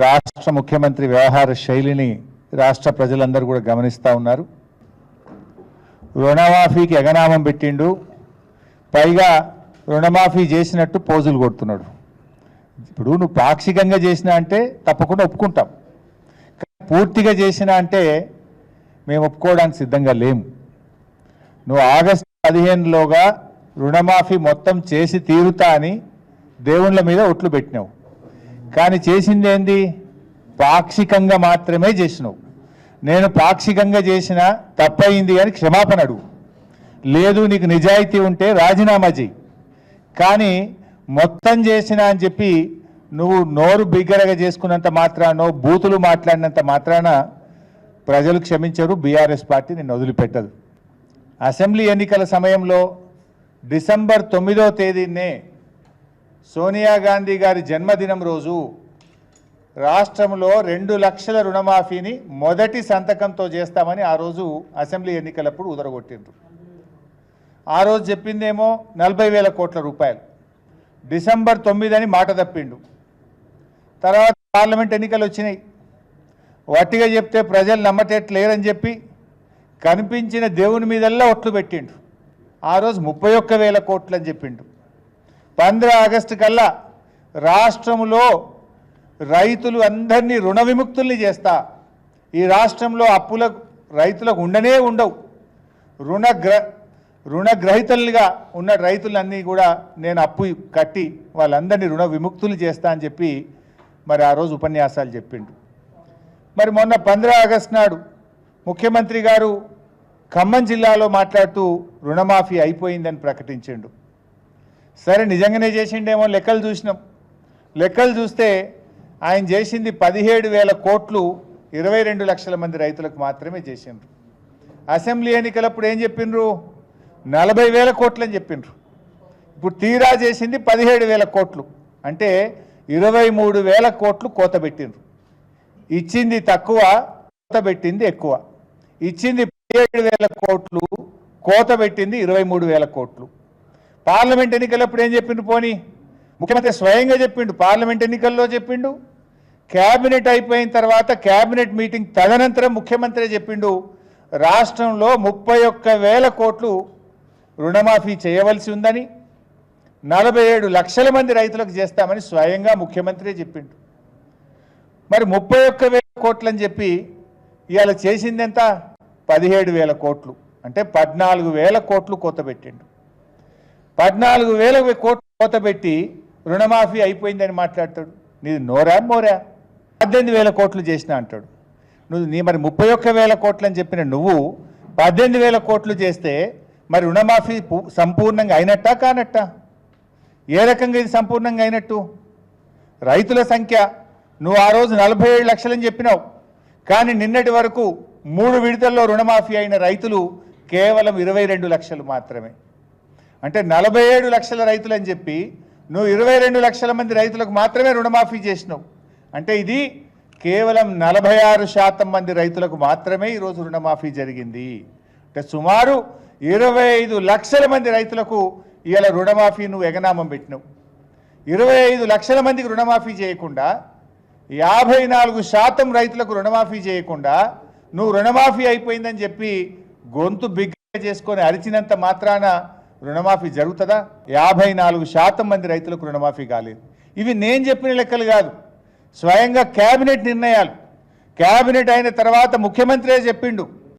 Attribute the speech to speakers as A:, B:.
A: రాష్ట్ర ముఖ్యమంత్రి వ్యవహార శైలిని రాష్ట్ర ప్రజలందరూ కూడా గమనిస్తూ ఉన్నారు. రుణమాఫీకి ఎగనామం పెట్టిండు. పైగా రుణమాఫీ చేసినట్టు పోజులు కొడుతున్నాడు. ఇప్పుడు నువ్వు పాక్షికంగా చేసినా అంటే తప్పకుండా ఒప్పుకుంటాం. కానీ పూర్తిగా చేసినా అంటే మేము ఒప్పుకోవడానికి సిద్ధంగా లేము. నువ్వు ఆగస్టు పదిహేనులోగా రుణమాఫీ మొత్తం చేసి తీరుతా అని దేవుళ్ళ మీద ఒట్లు పెట్టినావు. కానీ చేసింది ఏంది పాక్షికంగా మాత్రమే చేసినావు. నేను పాక్షికంగా చేసిన తప్పయింది అని క్షమాపణ అడుగు. లేదు నీకు నిజాయితీ ఉంటే రాజీనామా చేయి కానీ మొత్తం చేసిన అని చెప్పి నువ్వు నోరు బిగ్గరగా చేసుకున్నంత మాత్రానో బూతులు మాట్లాడినంత మాత్రాన ప్రజలు క్షమించరు బీఆర్ఎస్ పార్టీ నిన్ను వదిలిపెట్టదు. అసెంబ్లీ ఎన్నికల సమయంలో డిసెంబర్ తొమ్మిదో తేదీనే సోనియా గాంధీ గారి జన్మదినం రోజు రాష్ట్రంలో రెండు లక్షల రుణమాఫీని మొదటి సంతకంతో చేస్తామని ఆ రోజు అసెంబ్లీ ఎన్నికలప్పుడు ఉదరగొట్టిండ్రు. ఆ రోజు చెప్పిందేమో నలభై వేల కోట్ల రూపాయలు. డిసెంబర్ తొమ్మిది అని మాట తప్పిండు. తర్వాత పార్లమెంట్ ఎన్నికలు వచ్చినాయి. వట్టిగా చెప్తే ప్రజలు నమ్మటట్లేరని చెప్పి కనిపించిన దేవుని మీదల్లా ఒట్లు పెట్టిండు ఆ రోజు ముప్పై ఒక్క వేల కోట్లు అని చెప్పిండు. పంద్ర ఆగస్టు కల్లా రాష్ట్రంలో రైతులు అందరినీ రుణ విముక్తుల్ని చేస్తా. ఈ రాష్ట్రంలో అప్పుల రైతులకు ఉండనే ఉండవు. రుణగ్ర రుణగ్రహీతలుగా ఉన్న రైతులన్నీ కూడా నేను అప్పు కట్టి వాళ్ళందరినీ రుణ విముక్తులు చేస్తా అని చెప్పి మరి ఆ రోజు ఉపన్యాసాలు చెప్పిండు. మరి మొన్న పంద్రా ఆగస్టు నాడు ముఖ్యమంత్రి గారు ఖమ్మం జిల్లాలో మాట్లాడుతూ రుణమాఫీ అయిపోయిందని ప్రకటించిండు. సరే నిజంగానే చేసిండేమో లెక్కలు చూసినాం. లెక్కలు చూస్తే ఆయన చేసింది పదిహేడు వేల కోట్లు ఇరవై రెండు లక్షల మంది రైతులకు మాత్రమే చేసిండ్రు. అసెంబ్లీ ఎన్నికలప్పుడు ఏం చెప్పిండ్రు? నలభై వేల కోట్లు అని చెప్పిండ్రు. ఇప్పుడు తీరా చేసింది పదిహేడు వేల కోట్లు. అంటే ఇరవై మూడు వేల కోట్లు కోత పెట్టిండ్రు. ఇచ్చింది తక్కువ కోత పెట్టింది ఎక్కువ. ఇచ్చింది పదిహేడు వేల కోట్లు కోత పెట్టింది ఇరవై మూడు వేల కోట్లు. పార్లమెంట్ ఎన్నికలప్పుడు ఏం చెప్పిండు పోనీ? ముఖ్యమంత్రి స్వయంగా చెప్పిండు పార్లమెంట్ ఎన్నికల్లో చెప్పిండు. క్యాబినెట్ అయిపోయిన తర్వాత క్యాబినెట్ మీటింగ్ తదనంతరం ముఖ్యమంత్రి చెప్పిండు రాష్ట్రంలో ముప్పై ఒక్క వేల కోట్లు రుణమాఫీ చేయవలసి ఉందని నలభై ఏడు లక్షల మంది రైతులకు చేస్తామని స్వయంగా ముఖ్యమంత్రి చెప్పిండు. మరి ముప్పై ఒక్క వేల కోట్లు అని చెప్పి ఇవాళ చేసింది ఎంత? పదిహేడు వేల కోట్లు. అంటే పద్నాలుగు వేల కోట్లు కొత్త పెట్టిండు. పద్నాలుగు వేల కోట్లు కోత పెట్టి రుణమాఫీ అయిపోయిందని మాట్లాడతాడు. నీది నోరా? మోరా? పద్దెనిమిది వేల కోట్లు చేసిన అంటాడు. నువ్వు నీ మరి ముప్పై ఒక్క వేల కోట్లు అని చెప్పిన నువ్వు పద్దెనిమిది వేల కోట్లు చేస్తే మరి రుణమాఫీ సంపూర్ణంగా అయినట్టా కానట్టా? ఏ రకంగా ఇది సంపూర్ణంగా అయినట్టు? రైతుల సంఖ్య నువ్వు ఆ రోజు నలభై ఏడు లక్షలని చెప్పినావు. కానీ నిన్నటి వరకు మూడు విడతల్లో రుణమాఫీ అయిన రైతులు కేవలం ఇరవై రెండు లక్షలు మాత్రమే. అంటే నలభై ఏడు లక్షల రైతులు అని చెప్పి నువ్వు ఇరవై రెండు లక్షల మంది రైతులకు మాత్రమే రుణమాఫీ చేసినావు. అంటే ఇది కేవలం నలభై ఆరు శాతం మంది రైతులకు మాత్రమే ఈరోజు రుణమాఫీ జరిగింది. అంటే సుమారు ఇరవై ఐదు లక్షల మంది రైతులకు ఇవాళ రుణమాఫీ నువ్వు ఎగనామం పెట్టినావు. ఇరవై ఐదు లక్షల మందికి రుణమాఫీ చేయకుండా యాభై నాలుగు శాతం రైతులకు రుణమాఫీ చేయకుండా నువ్వు రుణమాఫీ అయిపోయిందని చెప్పి గొంతు బిగ్గ చేసుకొని అరిచినంత మాత్రాన రుణమాఫీ జరుగుతుందా? యాభై నాలుగు శాతం మంది రైతులకు రుణమాఫీ కాలేదు. ఇవి నేను చెప్పిన లెక్కలు కాదు. స్వయంగా కేబినెట్ నిర్ణయాలు. కేబినెట్ అయిన తర్వాత ముఖ్యమంత్రే చెప్పిండు.